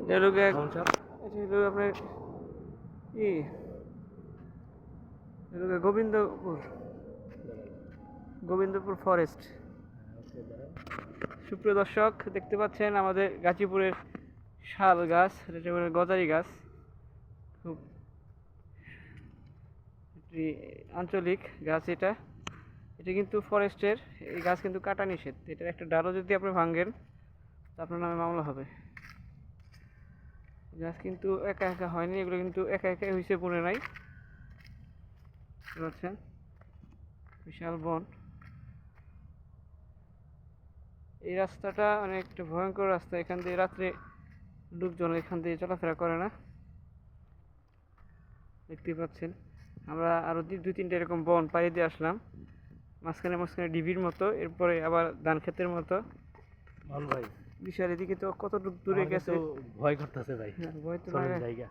এটা হলো এটা হলো আপনার ই এটা গোবিন্দপুর। গোবিন্দপুর ফরেস্ট সুপ্রিয় দর্শক দেখতে পাচ্ছেন আমাদের গাজীপুরের শাল গাছ এটা বলে গজারি গাছ। খুব একটি আঞ্চলিক গাছ এটা। এটা কিন্তু ফরেস্টের এই গাছ কিন্তু কাটা নিষেধ। এটার একটা ডালও যদি আপনি ভাঙেন তো আপনার নামে মামলা হবে। গাছ কিন্তু একা একা হয়নি, এগুলো কিন্তু একা একাই হয়েছে বনে নাই। পারছেন? বিশাল বন। এই রাস্তাটা অনেকটা ভয়ঙ্কর রাস্তা, এখান দিয়ে রাত্রে লোকজন এখান দিয়ে চলাফেরা করে না। দেখতেই পাচ্ছেন, আমরা আরও দুই, তিনটে এরকম বন পাড়ি দিয়ে আসলাম। মাঝখানে মাঝখানে ডিবির মতো, এরপরে আবার ধান ক্ষেতের মতো। ভালো ভাই। বিশাল এদিকে তো কতটুক দূরে গেছে? ভয় করতেছে ভাই হ্যাঁ, ভয় তো। জায়গা।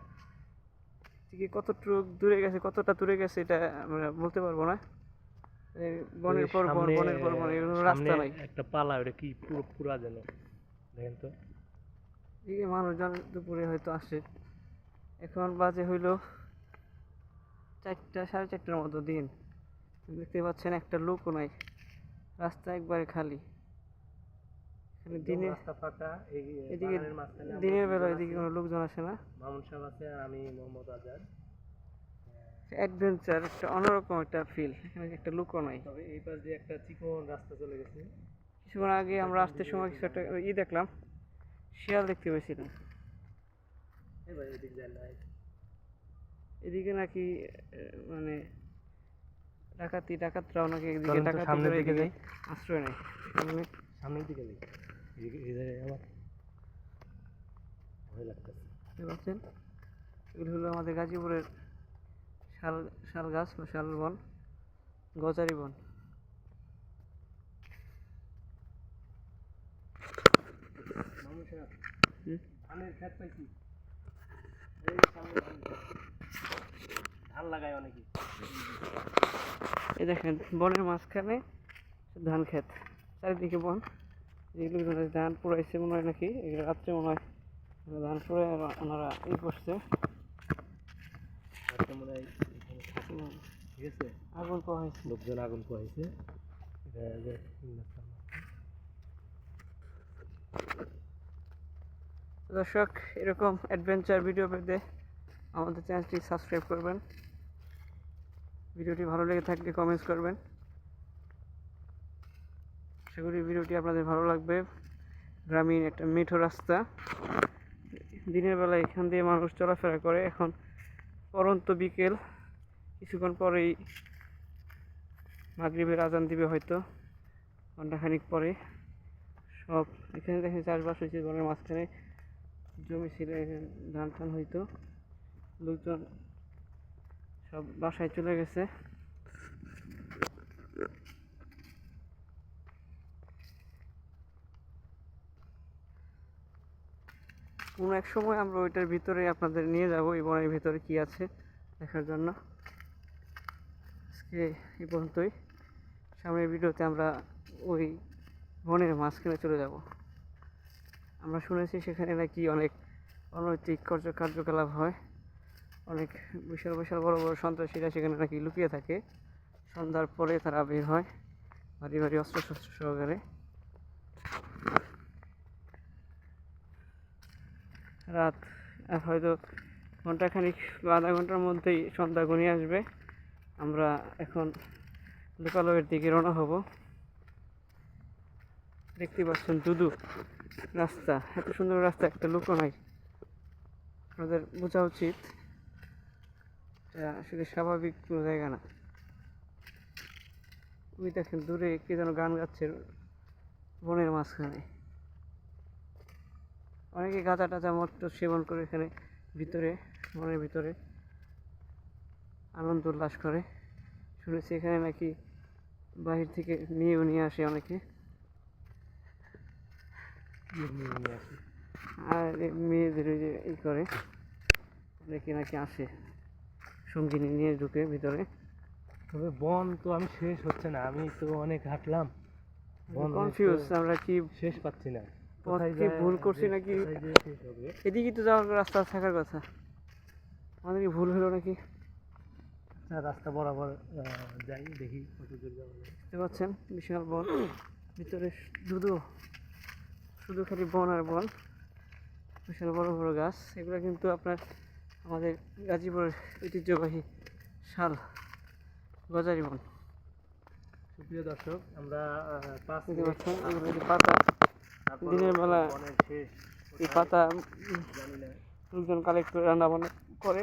এদিকে কতটুক দূরে গেছে কতটা দূরে গেছে এটা আমরা বলতে পারব না। বনের পর বন বনের পর বন রাস্তা নাই। একটা পালা ওটা কি পুরো পুরা যেন দেখেন তো। এদিকে মানুষজন দুপুরে হয়তো আসে। এখন বাজে হইল চারটা সাড়ে চারটার মতো দিন। দেখতে পাচ্ছেন একটা লোকও নাই রাস্তা একবারে খালি। দিনে রাস্তা ফাঁকা এই এদিকে মাঝখানে দিনের বেলা এদিকে কোনো লোকজন আসে না? মামুন সাহেব আছে আর আমি মোহাম্মদ আজাদ। অ্যাডভেঞ্চার একটা অন্যরকম একটা ফিল এখানে একটা লোকও নাই। তবে এই পাশ দিয়ে একটা চিকন রাস্তা চলে গেছে। কিছুক্ষণ আগে আমরা আসতে সময় কিছু একটা ই দেখলাম শিয়াল দেখতে পেয়েছিলাম। এই ভাই এদিক নাকি মানে ডাকাতি ডাকাতরাও নাকি এদিকে ডাকাতি করে এদিকে আশ্রয় নেয়। সামনে সামনের দিকে যাই। এদিকে- এই জায়গায় আমার ভয় লাগতেছে। দেখতে পাচ্ছেন? এগুলো হলো আমাদের গাজীপুরের শাল শাল গাছ বা শাল বন গজারি বন? ধানের ক্ষেত পাইছি। এই ধান লাগায় অনেকে। এই দেখেন বনের মাঝখানে ধান ক্ষেত চারিদিকে বন। যেগুলো ধান পুরাইছে মনে হয় নাকি? এগুলো রাত্রে মনে হয় ধান পুড়ে ওনারা ই করছে। ঠিক আছে আগুন পাওয়া হয়েছে লোকজন আগুন পোহাইছে। দর্শক এরকম অ্যাডভেঞ্চার ভিডিও পেতে আমাদের চ্যানেলটি সাবস্ক্রাইব করবেন। ভিডিওটি ভালো লেগে থাকলে কমেন্টস করবেন। আশা করি ভিডিওটি আপনাদের ভালো লাগবে। গ্রামীণ একটা মেঠো রাস্তা। দিনের বেলা এখান দিয়ে মানুষ চলাফেরা করে। এখন পরন্ত বিকেল। কিছুক্ষণ পরেই মাগরিবের আজান দিবে হয়তো। ঘন্টাখানিক পরে। সব এখানে দেখেন চাষবাস হয়েছে বনের মাঝখানে জমি ছিল ধান টান হইতো। লোকজন সব বাসায় চলে গেছে। কোনো এক সময় আমরা ওইটার ভিতরে আপনাদের নিয়ে যাব, এই বনের ভিতরে কি আছে দেখার জন্য। আজকে এই পর্যন্তই। সামনের ভিডিওতে আমরা ওই বনের মাঝখানে চলে যাব। আমরা শুনেছি সেখানে নাকি অনেক অনৈতিক কার্য, কার্যকলাপ হয়। অনেক বিশাল বিশাল, বড় বড় সন্ত্রাসীরা সেখানে নাকি লুকিয়ে থাকে। সন্ধ্যার পরে তারা বের হয়। ভারী ভারী অস্ত্র শস্ত্র সহকারে। রাত হয়তো ঘন্টাখানিক বা আধা ঘণ্টার মধ্যেই সন্ধ্যা ঘনিয়ে আসবে। আমরা এখন লোকালয়ের দিকে রওনা হব। দেখতে পাচ্ছেন দুদু রাস্তা, এত সুন্দর রাস্তা, একটা লোকও নাই। আমাদের বোঝা উচিত আসলে স্বাভাবিক কোনো জায়গা না। ওই দেখেন দূরে কে যেন গান গাচ্ছে বনের মাঝখানে। অনেকে গাঁজা টাজা মদ সেবন করে এখানে ভিতরে বনের ভিতরে আনন্দ উল্লাস করে। শুনেছি এখানে নাকি বাহির থেকে মেয়েও নিয়ে আসে অনেকে। আর মেয়েদের ওই যে ই করে দেখি নাকি আসে সঙ্গিনী নিয়ে ঢুকে ভিতরে। তবে বন তো আমি শেষ হচ্ছে না আমি তো অনেক হাঁটলাম। বন কনফিউজ আমরা কি শেষ পাচ্ছি না। পথ ভুল করছি নাকি? এদিকে তো যাওয়ার রাস্তা থাকার কথা। আমাদের ভুল হলো নাকি? রাস্তা বরাবর যাই দেখি কত দূর যাওয়া যায়। দেখতে বিশাল বন। ভিতরে শুধু শুধু খালি বন আর বন। বিশাল বড় বড় গাছ। এগুলো কিন্তু আপনার আমাদের গাজীপুরের ঐতিহ্যবাহী শাল গজারি বন। সুপ্রিয় দর্শক আমরা পাঁচ পাতা। দিনের বেলা এই পাতা লোকজন কালেক্ট করে রান্না বান্না করে।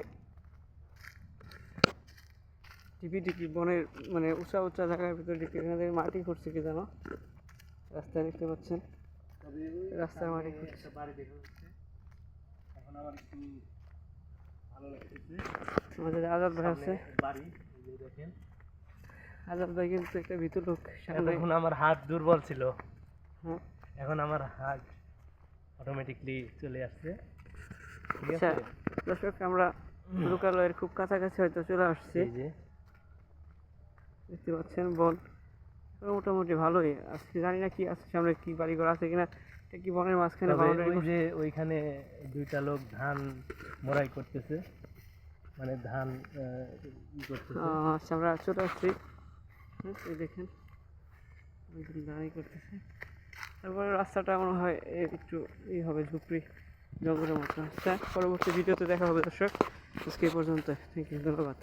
টিপি টিপি বনের মানে উঁচা উঁচা জায়গার ভিতরে ঢুকে এখানে মাটি করছে কি জানো? রাস্তায় দেখতে পাচ্ছেন। রাস্তার মাটি এখন একটু ভালো লাগতেছে। আমাদের আজাদ ভাই আছে। বাড়ি দেখেন। আজাদ ভাই কিন্তু একটা ভিতর লোক। এখন আমার হাত দুর্বল ছিল। হ্যাঁ। এখন আমার হাত অটোমেটিকলি চলে আসছে। ঠিক আচ্ছা আছে? দর্শক আমরা লোকালয়ের খুব কাছাকাছি হয়তো চলে আসছি। এই যে। দেখতে পাচ্ছেন বল। মোটামুটি ভালোই আজকে জানি না কি আছে সামনে কি বাড়িঘর আছে কিনা এটা কি বনের মাঝখানে ওই যে ওইখানে দুইটা লোক ধান মোড়াই করতেছে। মানে ধান আচ্ছা আমরা চলে আসছি। দেখেন দাঁড়িয়ে করতেছে। তারপরে রাস্তাটা মনে হয় একটু ই হবে, ঝুপড়ি, জঙ্গলের মতো। হ্যাঁ পরবর্তী ভিডিওতে দেখা হবে, দর্শক। আজকে পর্যন্ত থ্যাংক ইউ ধন্যবাদ।